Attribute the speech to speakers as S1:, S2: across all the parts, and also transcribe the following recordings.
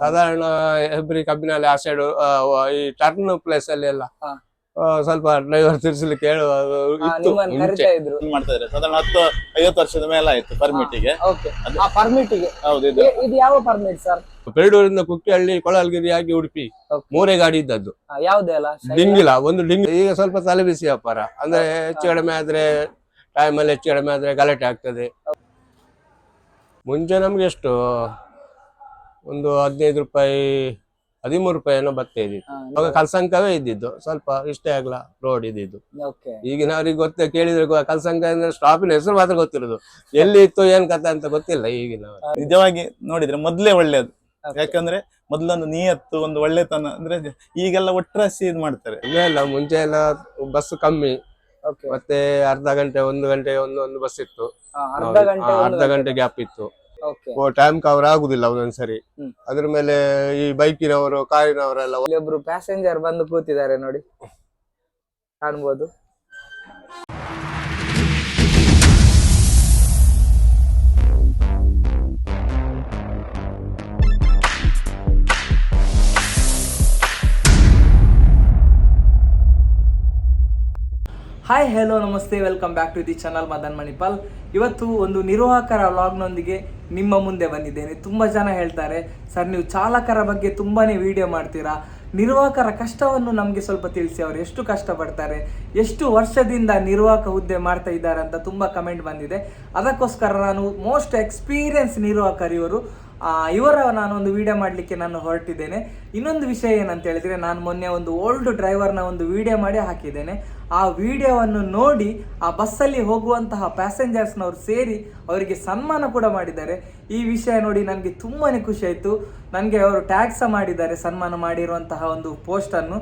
S1: ಸಾಧಾರಣ ಹೆಬ್ರಿ ಕಬ್ಬಿನಲ್ಲಿ ಆ ಸೈಡ್ ಈ ಟರ್ನ್ ಪ್ಲೇಸ್ ಅಲ್ಲಿ ಎಲ್ಲ ಸ್ವಲ್ಪ ಡ್ರೈವರ್ ತಿರ್ಸಲಿಕ್ಕೆ ಹೇಳುವ ಇತ್ತು ಮುಂಚೆ.
S2: ಸಾಧಾರಣ ಹತ್ತು ಐವತ್ತು ವರ್ಷದ ಮೇಲೆ ಆಯ್ತು ಪರ್ಮಿಟಿಗೆ
S3: ಓಕೆ ಆ ಪರ್ಮಿಟ್ಗೆ
S2: ಹೌದು ಇದು.
S3: ಇದು ಯಾವ ಪರ್ಮಿಟ್ ಸರ್
S1: ಪೆರಡೂರಿಂದ ಕುಕ್ಕಿಹಳ್ಳಿ ಕೊಳಲ್ಗಿರಿ ಆಗಿ ಉಡುಪಿ.
S3: Okay.
S1: ಮೂರೇ ಗಾಡಿ ಇದ್ದದ್ದು.
S3: ಯಾವುದೇ ಅಲ್ಲ ಶೈಲ?
S1: ಡಿಂಗಿಲ ಒಂದು ಡಿಂಗಿ ಈಗ ಸ್ವಲ್ಪ ತಲೆ ಬಿಸಿ ವ್ಯಾಪಾರ. ಅಂದ್ರೆ ಹೆಚ್ಚು ಕಡಿಮೆ ಆದ್ರೆ ಟೈಮ್ ಅಲ್ಲಿ ಹೆಚ್ಚು ಕಡಿಮೆ ಆದ್ರೆ ಗಲಾಟೆ ಆಗ್ತದೆ. ಮುಂಚೆ ನಮ್ಗೆ ಎಷ್ಟು? ಒಂದು ಹದಿನೈದು ರೂಪಾಯಿ ಹದಿಮೂರು ರೂಪಾಯಿ ಏನೋ ಭತ್ತ ಇದ್ದಿತ್ತು. ಅವಾಗ ಕಲ್ಸಂಕವೇ ಇದ್ದಿದ್ದು. ಸ್ವಲ್ಪ ಇಷ್ಟೇ ಆಗ್ಲ ರೋಡ್ ಇದ್ದಿದ್ದು. ಈಗಿನ ಅವ್ರಿಗೆ ಗೊತ್ತ ಕೇಳಿದ್ರೆ ಕಲ್ಸಂಕ ಅಂದ್ರೆ ಸ್ಟಾಪಿನ ಹೆಸರು ಮಾತ್ರ ಗೊತ್ತಿರೋದು. ಎಲ್ಲಿ ಇತ್ತು ಏನ್ ಕಥೆ ಅಂತ ಗೊತ್ತಿಲ್ಲ ಈಗಿನ
S2: ನಿಜವಾಗಿ ನೋಡಿದ್ರೆ ಮೊದ್ಲೇ ಒಳ್ಳೇದು. ಯಾಕಂದ್ರೆ ಮೊದ್ಲೊಂದು ನಿಯತ್ತು ಒಂದು ಒಳ್ಳೆತನ ಅಂದ್ರೆ ಈಗೆಲ್ಲ ಒಟ್ರಾಸಿ ಇದ್ ಮಾಡ್ತಾರೆ.
S1: ಇಲ್ಲ ಇಲ್ಲ ಮುಂಚೆ ಎಲ್ಲ ಬಸ್ ಕಮ್ಮಿ. ಮತ್ತೆ ಅರ್ಧ ಗಂಟೆ ಒಂದು ಗಂಟೆ ಒಂದು ಒಂದು ಬಸ್ ಇತ್ತು
S3: ಅರ್ಧ ಗಂಟೆ
S1: ಅರ್ಧ ಗಂಟೆ. ಗ್ಯಾಪ್ ಇತ್ತು. ಟೈಮ್ ಕವರ್ ಆಗುದಿಲ್ಲ ಒಂದೊಂದ್ಸರಿ. ಅದ್ರ ಮೇಲೆ ಈ ಬೈಕಿನವರು ಕಾರಿನವರೆಲ್ಲ
S3: ಒಬ್ರು ಪ್ಯಾಸೆಂಜರ್ ಬಂದು ಕೂತಿದ್ದಾರೆ ನೋಡಿ. ಕಾಣ್ಬೋದು. ಹಾಯ್ ಹೆಲೋ ನಮಸ್ತೆ welcome back to the channel Madan Manipal ಇವತ್ತು ಒಂದು ನಿರ್ವಾಹಕರ ವ್ಲಾಗ್ನೊಂದಿಗೆ ನಿಮ್ಮ ಮುಂದೆ ಬಂದಿದ್ದೇನೆ. ತುಂಬ ಜನ ಹೇಳ್ತಾರೆ ಸರ್ ನೀವು ಚಾಲಕರ ಬಗ್ಗೆ ತುಂಬಾ ವಿಡಿಯೋ ಮಾಡ್ತೀರಾ? ನಿರ್ವಾಹಕರ ಕಷ್ಟವನ್ನು ನಮಗೆ ಸ್ವಲ್ಪ ತಿಳಿಸಿ, ಅವರು ಎಷ್ಟು ಕಷ್ಟಪಡ್ತಾರೆ? ಎಷ್ಟು ವರ್ಷದಿಂದ ನಿರ್ವಾಹಕ ಹುದ್ದೆ ಮಾಡ್ತಾ ಇದ್ದಾರೆ ಅಂತ ತುಂಬ ಕಮೆಂಟ್ ಬಂದಿದೆ. ಅದಕ್ಕೋಸ್ಕರ ನಾನು ಮೋಸ್ಟ್ ಎಕ್ಸ್ಪೀರಿಯನ್ಸ್ ನಿರ್ವಾಹಕರು ಇವರು ನಾನೊಂದು ವಿಡಿಯೋ ಮಾಡಲಿಕ್ಕೆ ನಾನು ಹೊರಟಿದ್ದೇನೆ. ಇನ್ನೊಂದು ವಿಷಯ ಏನಂತ ಹೇಳಿದ್ರೆ, ನಾನು ಮೊನ್ನೆ ಒಂದು ಓಲ್ಡ್ ಡ್ರೈವರ್ನ ಒಂದು ವಿಡಿಯೋ ಮಾಡಿ ಹಾಕಿದ್ದೇನೆ. ಆ ವಿಡಿಯೋವನ್ನು ನೋಡಿ ಆ ಬಸ್ಸಲ್ಲಿ ಹೋಗುವಂತಹ ಪ್ಯಾಸೆಂಜರ್ಸ್ನವರು ಸೇರಿ ಅವರಿಗೆ ಸನ್ಮಾನ ಕೂಡ ಮಾಡಿದ್ದಾರೆ. ಈ ವಿಷಯ ನೋಡಿ ನನಗೆ ತುಂಬಾ ಖುಷಿ ಆಯಿತು. ನನಗೆ ಅವರು ಟ್ಯಾಗ್ ಸಹ ಮಾಡಿದ್ದಾರೆ, ಸನ್ಮಾನ ಮಾಡಿರುವಂತಹ ಒಂದು ಪೋಸ್ಟನ್ನು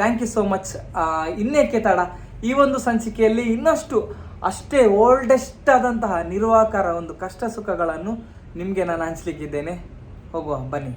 S3: ಥ್ಯಾಂಕ್ ಯು ಸೋ ಮಚ್ ಇನ್ನೇಕೆ ತಡ? ಈ ಒಂದು ಸಂಚಿಕೆಯಲ್ಲಿ ಇನ್ನಷ್ಟು ಅಷ್ಟೇ ಓಲ್ಡೆಸ್ಟ್ ಆದಂತಹ ನಿರ್ವಾಹಕರ ಒಂದು ಕಷ್ಟ ಸುಖಗಳನ್ನು ನಿಮಗೆ ನಾನು ಹಂಚ್ಲಿಕ್ಕಿದ್ದೇನೆ. ಹೋಗುವ ಬನ್ನಿ.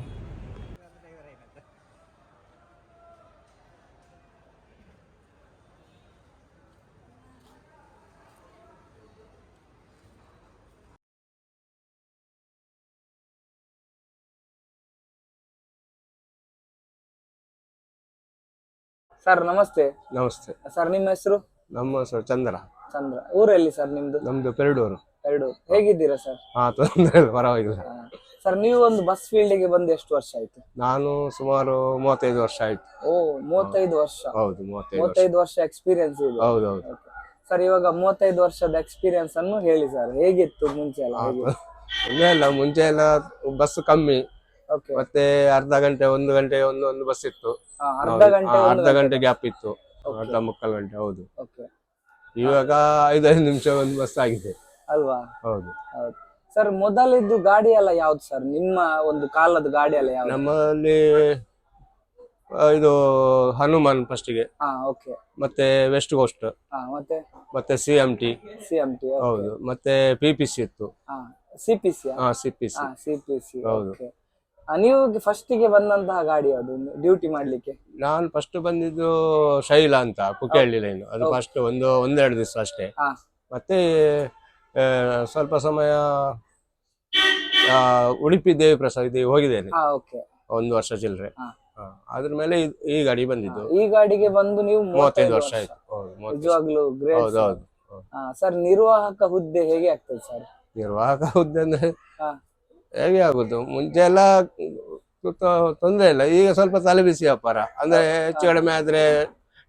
S3: ಸರ್ ನಮಸ್ತೆ.
S1: ನಮಸ್ತೆ.
S3: ಸರ್ ನಿಮ್ಮ ಹೆಸರು?
S1: ನಮ್ಮ ಹೆಸರು ಚಂದ್ರ.
S3: ಚಂದ್ರ. ಊರಲ್ಲಿ ಸರ್ ನಿಮ್ದು?
S1: ನಮ್ದು ಪೆರಡೂರು.
S3: ಎರಡು. ಹೇಗಿದ್ದೀರಾ ಸರ್?
S1: ಹಾ ತೊಂದ್ರೆ ಇಲ್ಲ ಪರವಾಗಿಲ್ಲ.
S3: ಸರ್ ನೀವು ಒಂದು ಬಸ್ ಫೀಲ್ಡ್ಗೆ ಬಂದು ಎಷ್ಟು ವರ್ಷ ಆಯ್ತು?
S1: ನಾನು ಸುಮಾರು ಮೂವತ್ತೈದು ವರ್ಷ ಆಯ್ತು.
S3: ಓ ಮೂವತ್ತೈದು ವರ್ಷ.
S1: ಹೌದು ಮೂವತ್ತೈದು ವರ್ಷ.
S3: ಮೂವತ್ತೈದು ವರ್ಷ ಎಕ್ಸ್ಪೀರಿಯನ್ಸ್ ಇದೆ.
S1: ಹೌದು ಹೌದು.
S3: ಸರ್ ಇವಾಗ ಮೂವತ್ತೈದು ವರ್ಷದ ಎಕ್ಸ್ಪೀರಿಯನ್ಸ್ ಅನ್ನು ಹೇಳಿ ಸರ್. ಹೇಗಿತ್ತು ಮುಂಚೆ ಎಲ್ಲ? ಹೇಗೆ
S1: ಇಲ್ಲ ಇಲ್ಲ ಮುಂಚೆ ಎಲ್ಲ ಬಸ್ ಕಮ್ಮಿ.
S3: ಓಕೆ
S1: ಮತ್ತೆ ಅರ್ಧ ಗಂಟೆ ಒಂದು ಗಂಟೆ ಒಂದು ಒಂದು ಬಸ್ ಇತ್ತು.
S3: ಅರ್ಧ ಗಂಟೆ
S1: ಹಾ,
S3: ಒಂದು
S1: ಅರ್ಧ ಗಂಟೆ ಗ್ಯಾಪ್ ಇತ್ತು. ಅರ್ಧ ಮುಕ್ಕಾಲು ಗಂಟೆ ಹೌದು.
S3: ಓಕೆ
S1: ಇವಾಗ ಐದೈದು ನಿಮಿಷ ಒಂದು ಬಸ್ ಆಗಿದೆ.
S3: ಅಲ್ವಾ?
S1: ಹೌದು.
S3: ಹೌದು. ಸರ್ ಮೊದಲಿದ್ದು ಗಾಡಿ ಎಲ್ಲ ಯಾವ್ದು ಸರ್? ನಿಮ್ಮ ಒಂದು ಕಾಲದ ಗಾಡಿ ಎಲ್ಲ ಯಾವ್ದು?
S1: ನಮ್ಮಲ್ಲಿ ಆ, ಇದು ಹನುಮಾನ್ ಫಸ್ಟಿಗೆ
S3: ಹಾ ಓಕೆ.
S1: ಮತ್ತೆ ವೆಸ್ಟ್ ಕೋಸ್ಟ್
S3: ಹಾ ಮತ್ತೆ?
S1: ಮತ್ತೆ C M T
S3: C M T
S1: ಹೌದು. ಮತ್ತೆ ಪಿ ಪಿ ಸಿ ಇತ್ತು.
S3: ಹಾ ಸಿ ಪಿ ಸಿ
S1: ಹಾ ಸಿ ಪಿ ಸಿ
S3: ಹಾ ಸಿ ಪಿ ಸಿ
S1: ಹೌದು.
S3: ಓಕೆ ನೀವು ಫಸ್ಟಿಗೆ ಬಂದಂತಹ ಗಾಡಿ ಅದು ಡ್ಯೂಟಿ ಮಾಡ್ಲಿಕ್ಕೆ?
S1: ನಾನು ಫಸ್ಟ್ ಬಂದಿದ್ದು ಶೈಲಾ ಅಂತ ಕುಕ್ಕಹಳ್ಳಿ ಲೈನ್ ಅದು ಫಸ್ಟ್ ಒಂದು ಒಂದೆರಡು ದಿವಸ ಅಷ್ಟೇ.
S3: ಹಾ.
S1: ಮತ್ತೆ ಸ್ವಲ್ಪ ಸಮಯ ಆ, ಉಡುಪಿ ದೇವಿ ಪ್ರಸಾದ್ ಹೋಗಿದ್ದೇನೆ.
S3: ಹಾ ಓಕೆ
S1: ಒಂದು ವರ್ಷ ಚಿಲ್ಲರೆ.
S3: ಹಾ.
S1: ಅದ್ರ ಮೇಲೆ ಇದ್- ಈ ಗಾಡಿ ಬಂದಿದ್ದು.
S3: ಈ ಗಾಡಿಗೆ ಬಂದು ನೀವು
S1: ಮೂವತ್ತೈದು ವರ್ಷ. ಆಯ್ತು. ಹೌದು ಮೂವತ್ತೈದು
S3: ನಿಜವಾಗ್ಲೂ ಗ್ರೇಟ್
S1: ಹೌದು ಹೌದು ಹೌದು.
S3: ಸರ್ ನಿರ್ವಾಹಕ ಹುದ್ದೆ ಹೇಗೆ ಆಗ್ತದೆ ಸರ್
S1: ನಿರ್ವಾಹಕ ಹುದ್ದೆ ಅಂದ್ರೆ
S3: ಹಾ.
S1: ಹೇಗೆ ಆಗುದು? ಮುಂಚೆ ಎಲ್ಲ ತೊಂದರೆ ತೊಂದ್ರೆ ಇಲ್ಲ. ಈಗ ಸ್ವಲ್ಪ ತಲೆ ಬಿಸಿ ವ್ಯಾಪಾರ. ಅಂದ್ರೆ ಹೆಚ್ಚು ಕಡಿಮೆ ಆದ್ರೆ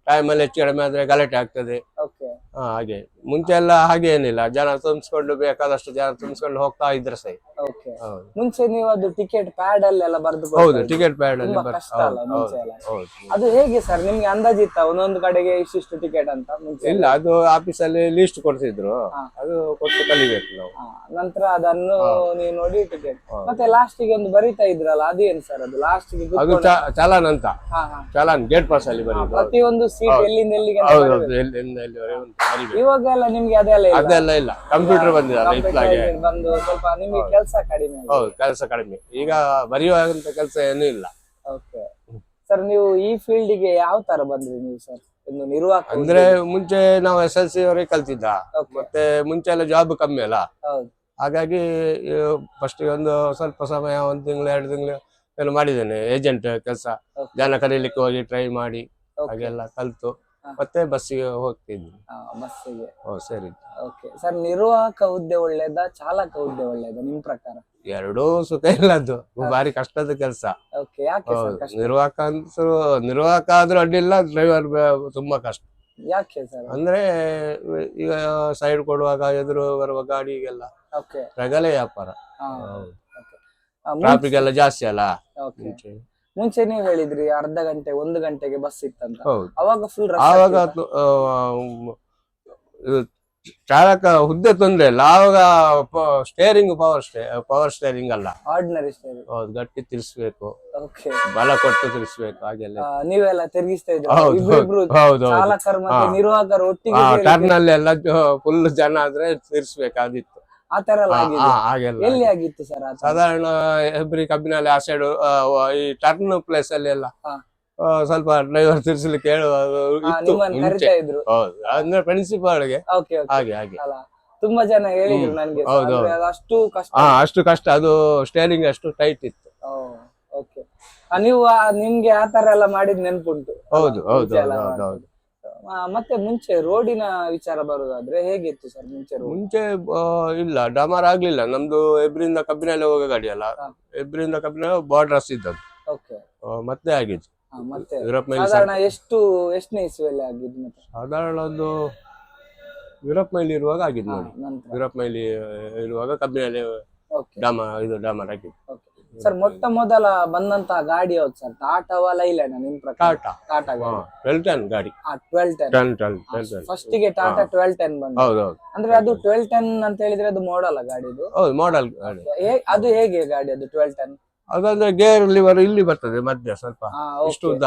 S1: ಟೈಮ್ ಅಲ್ಲಿ ಹೆಚ್ಚು ಕಡಿಮೆ ಆದ್ರೆ ಗಲಾಟೆ ಆಗ್ತದೆ. ಹಾ ಹಾಗೆ. ಮುಂಚೆ ಎಲ್ಲ ಹಾಗೆ ಏನಿಲ್ಲ. ಜನ ತುಂಬಿಸ್ಕೊಂಡು ಬೇಕಾದಷ್ಟು ಜನ ತುಂಬಿಸ್ಕೊಂಡು ಹೋಗ್ತಾ ಇದ್ರೆ
S3: ಸಹ
S1: ಹೌದು.
S3: ಮುಂಚೆ ನೀವು ಅದು ಟಿಕೆಟ್ ಪ್ಯಾಡ್ ಅಲ್ಲೆಲ್ಲ ಬರೆದು
S1: ಹೌದು ಟಿಕೆಟ್ ಪ್ಯಾಡ್ ಅಲ್ಲಿ
S3: ತುಂಬಾ
S1: ಬರ್-
S3: ಕಷ್ಟ ಅಲ್ಲ
S1: ಹೌದು
S3: ಮುಂಚೆ ಎಲ್ಲ.
S1: ಹೌದು
S3: ಅದು ಹೇಗೆ ಸರ್ ನಿಮ್ಗೆ ಅಂದಾಜಿತ್ತ ಒಂದೊಂದು ಕಡೆಗೆ ಇಷ್ಟಿಷ್ಟು ಟಿಕೆಟ್ ಅಂತ ಮುಂಚೆ
S1: ಇಲ್ಲ ಅದು ಆಫೀಸಲ್ಲಿ ಲಿಸ್ಟ್ ಕೊಡ್ತಿದ್ರು
S3: ಹಾ.
S1: ಅದು ಕೊಟ್ಟು ಕಲಿಬೇಕು ನಾವು.
S3: ಹಾ, ನಂತರ ಅದನ್ನು ನೀವು ನೋಡಿ ಟಿಕೆಟ್ ಮತ್ತೆ ಲಾಸ್ಟ್ಗೆ ಒಂದು ಬರಿತಾ ಇದ್ರಲ್ಲ ಅದೇನು ಸರ್ ಅದು? ಲಾಸ್ಟ್ಗೆ
S1: ಅದು ಚ- ಚಲಾನ್ ಅಂತ.
S3: ಹಾ, ಹಾ.
S1: ಚಲಾನ್ ಗೇಟ್ ಪಾಸ್ ಅಲ್ಲಿ ಬರೀ
S3: ಪ್ರತಿಯೊಂದು ಸೀಟ್ ಎಲ್ಲಿಂದ ಎಲ್ಲಿಗೆ ಅಂತ
S1: ಹೌದು
S3: ಬರೀಬೇಕು.
S1: ಹೌದು. ಎಲ್ಲಿಂದ ಎಲ್ಲಿವರೆಗೆ ಉಂಟು ಬರಿಬೇಕು
S3: ಇವಾಗ ಎಲ್ಲ. ನಿಮ್ಗೆ ಅದೆಲ್ಲ ಇಲ್ಲ?
S1: ಅದೆಲ್ಲ ಇಲ್ಲ. ಕಂಪ್ಯೂಟರ್ ಬಂದಿದೆ ಇತ್ಲಾಗೆ.
S3: Computer ಬಂದು ಸ್ವಲ್ಪ ನಿಮ್ಗೆ ಕೆಲಸ ಕಡಿಮೆ
S1: ಹೌದು ಕೆಲಸ ಕಡಿಮೆ. ಈಗ ಬರೆಯುವಂತ ಕೆಲಸ ಏನೂ ಇಲ್ಲ.
S3: ಓಕೆ ಸರ್ ನೀವು ಈ ಫೀಲ್ಡ್ಗೆ ಯಾವ ತರ ಬಂದ್ರಿ ನೀವು ಸರ್ ಒಂದು ನಿರ್ವಾಹಕ
S1: ಅಂದ್ರೆ ಮುಂಚೆ ನಾವು ಎಸ್ ಎಲ್ ಸಿ ಅವರೇ ಕಲ್ತಿದ್ದ.
S3: Okay.
S1: ಮತ್ತೆ ಮುಂಚೆ ಎಲ್ಲ ಜಾಬ್ ಕಮ್ಮಿ ಅಲ್ಲ.
S3: ಹೌದು.
S1: ಹಾಗಾಗಿ ಫಸ್ಟ್ ಒಂದು ಸ್ವಲ್ಪ ಸಮಯ ಒಂದು ತಿಂಗಳು ಎರಡು ತಿಂಗಳು ಎಲ್ಲ ಮಾಡಿದ್ದೇನೆ. ಏಜೆಂಟ್ ಕೆಲಸ.
S3: Okay.
S1: ಜನ ಕರೀಲಿಕ್ಕೆ ಹೋಗಿ ಟ್ರೈ ಮಾಡಿ. ಹಾಗೆಲ್ಲ ಕಲ್ತು. ಮತ್ತೆ ಬಸ್ಸಿಗೆ ಹೋಗ್ತಿದ್ವಿ.
S3: ಬಸ್ಸಿಗೆ.
S1: ಓ ಸರಿ.
S3: ಓಕೆ ಸರ್ ನಿರ್ವಾಹಕ ಹುದ್ದೆ ಒಳ್ಳೇದಾ ಚಾಲಕ ಹುದ್ದೆ ಒಳ್ಳೇದಾ ನಿಮ್ ಪ್ರಕಾರ?
S1: ಎರಡೂ ಸುಖ ಅದು ಬಾರಿ ಕಷ್ಟದ ಕೆಲಸ.
S3: ಓಕೆ ಯಾಕೆ ಸರ್
S1: ಹೌದು
S3: ಕಷ್ಟ?
S1: ನಿರ್ವಾಹಕ ಅಂತೂ ನಿರ್ವಾಹಕ ಆದ್ರೂ ಅಡ್ಡಿಲ್ಲ ಡ್ರೈವರ್ ತುಂಬಾ ಕಷ್ಟ.
S3: ಯಾಕೆ ಸರ್
S1: ಅಂದ್ರೆ ಈಗ ಸೈಡ್ ಕೊಡುವಾಗ ಎದುರು ಬರುವ ಗಾಡಿಗೆಲ್ಲ
S3: ಓಕೆ
S1: ರಗಲೆ ವ್ಯಾಪಾರ. ಟ್ರಾಫಿಕ್ ಎಲ್ಲ ಜಾಸ್ತಿ ಅಲ್ಲ? ಮುಂಚೆ.
S3: ಮುಂಚೆ ನೀವು ಹೇಳಿದ್ರಿ ಅರ್ಧ ಗಂಟೆ ಒಂದು ಗಂಟೆಗೆ ಬಸ್ ಇತ್ತಂತ.
S1: ಹೌದು.
S3: ಅವಾಗ ಫುಲ್
S1: ಆವಾಗ ತು- ಆ, ಇದು ಚಾಲಕ ಹುದ್ದೆ ತೊಂದ್ರೆ ಇಲ್ಲ. ಆವಾಗ steering power stay power steering ಅಲ್ಲ.
S3: ಆರ್ಡಿನರಿ
S1: ಹೌದು ಗಟ್ಟಿ ತಿರ್ಸ್ಬೇಕು.
S3: ಓಕೆ
S1: ಬಲ ಕೊಟ್ಟು ತಿರ್ಸ್ಬೇಕು ಹಾಗೆಲ್ಲ.
S3: ನೀವೆಲ್ಲ ತಿರುಗಿಸ್ತಾ ಇದ್ರಿ
S1: ಹೌದು
S3: ಇಬ್ರಿಬ್ರು
S1: ಹೌದು ಹೌದು.
S3: ಚಾಲಕರು ಮತ್ತೆ. ನಿರ್ವಾಹಕರು ಒಟ್ಟಿಗೆ ಸೇರಿ
S1: ಟರ್ನ್ ಅಲ್ಲಿ ಎಲ್ಲ ಫುಲ್ ಜನ ಆದ್ರೆ ತಿರ್ಸ್ಬೇಕಾದಿತ್ತು.
S3: ಆ ತರ ಎಲ್ಲ ಆಗಿತ್ತು ಸರ್?
S1: ಸಾಧಾರಣ ಹೆಬ್ರಿ ಕಬ್ಬಿನಲ್ಲಿ ಆ ಸೈಡ್ ಈ ಟರ್ನ್ ಪ್ಲೇಸ್ ಅಲ್ಲಿ ಎಲ್ಲ. ಸ್ವಲ್ಪ ಡ್ರೈವರ್ ತಿರ್ಸಲಿಕ್ಕೆ ಹೇಳುವ ಅಂದ್ರೆ ಪ್ರಿನ್ಸಿಪಾಲ್ಗೆ ಹಾಗೆ ಹಾಗೆ.
S3: ತುಂಬಾ ಜನ ಹೇಳಿದ್ರು. ನನ್ಗೆ
S1: ಹೌದು,
S3: ಅಷ್ಟು ಕಷ್ಟ.
S1: ಅಷ್ಟು ಕಷ್ಟ. ಅದು ಸ್ಟೇರಿಂಗ್ ಅಷ್ಟು ಟೈಟ್ ಇತ್ತು.
S3: ನೀವು ನಿಮ್ಗೆ ಆ ತರ ಎಲ್ಲ ಮಾಡಿದ್ ನೆನ್ಪುಂಟು.
S1: ಹೌದು ಹೌದು ಹೌದು ಹೌದು.
S3: ಮತ್ತೆ ಮುಂಚೆ ರೋಡಿನ ವಿಚಾರ ಬರುದಾದ್ರೆ ಹೇಗಿತ್ತು ಸರ್ ಮುಂಚೆ ರೋಡ್?
S1: ಮುಂಚೆ ಆ, ಇಲ್ಲ ಡಾಮರ್ ಆಗ್ಲಿಲ್ಲ. ನಮ್ದು ಎಬ್ರಿಂದ ಕಬ್ಬಿನಲ್ಲಿ ಹೋಗೋ ಗಾಡಿ ಅಲ್ಲ.
S3: ಹಾ.
S1: ಎಬ್ರಿಂದ ಕಬ್ಬಿನ ಬಾರ್ಡರ್ಸ್ ಇದ್ದದ್ದು.
S3: ಓಕೆ.
S1: ಆ, ಮತ್ತೆ ಆಗಿತ್ತು
S3: ಮತ್ತೆ
S1: ಯುರೋಪ್ ಮೇಲೆ
S3: ಸಾಧಾರಣ ಎಷ್ಟು ಎಷ್ಟನೇ ಇಸ್ವಿಯಲ್ಲಿ ಆಗಿದ್ದು ಮತ್ತೆ?
S1: ಸಾಧಾರಣ ಒಂದು ಯುರೋಪ್ ಮೈಲಿ ಇರುವಾಗ ಆಗಿದ್ದು
S3: ಹಾ,
S1: ನೋಡಿ
S3: ನಂತರ.
S1: ಯುರೋಪ್ ಮೈಲಿ ಇರುವಾಗ ಕಬ್ಬಿನಲ್ಲಿ
S3: ಓಕೆ.
S1: ಡಾಮ ಇದು ಡಾಮರ್ ಆಗಿದ್ದು.
S3: ಓಕೆ ಸರ್ ಮೊಟ್ಟ ಮೊದಲ ಬಂದಂತ ಗಾಡಿ ಯಾವ್ದು ಸರ್? ಟಾಟಾ ಲೈಲ್ಯಾಂಡ್ ನಿಮ್ ಪ್ರಕಾರ.
S1: ಟಾಟಾ
S3: ಟಾಟಾ ಗಾಡಿ.
S1: ಟ್ವೆಲ್ ಟೆನ್ ಗಾಡಿ.
S3: Twelve ten
S1: ten ten ten ten
S3: ಫಸ್ಟ್ಗೆ ಟಾಟಾ ಟ್ವೆಲ್ ಟೆನ್ ಬಂದ
S1: ಹೌದು ಹೌದು.
S3: ಅಂದ್ರೆ ಅದು ಟ್ವೆಲ್ ಟೆನ್ ಅಂತ ಹೇಳಿದ್ರೆ ಅದು ಮಾಡಲ್ ಗಾಡಿದು
S1: ಹೌದು ಮಾಡಲ್ ಗಾಡಿ.
S3: ಹೇ- ಅದು ಹೇಗೆ ಗಾಡಿ ಅದು ಟ್ವೆಲ್ ಟೆನ್
S1: ಅದಂದ್ರೆ ಗೇರ್ ಲಿವರ್ ಇಲ್ಲಿ ಬರ್ತದೆ ಮಧ್ಯ ಸ್ವಲ್ಪ. ಇಷ್ಟು ಉದ್ದ.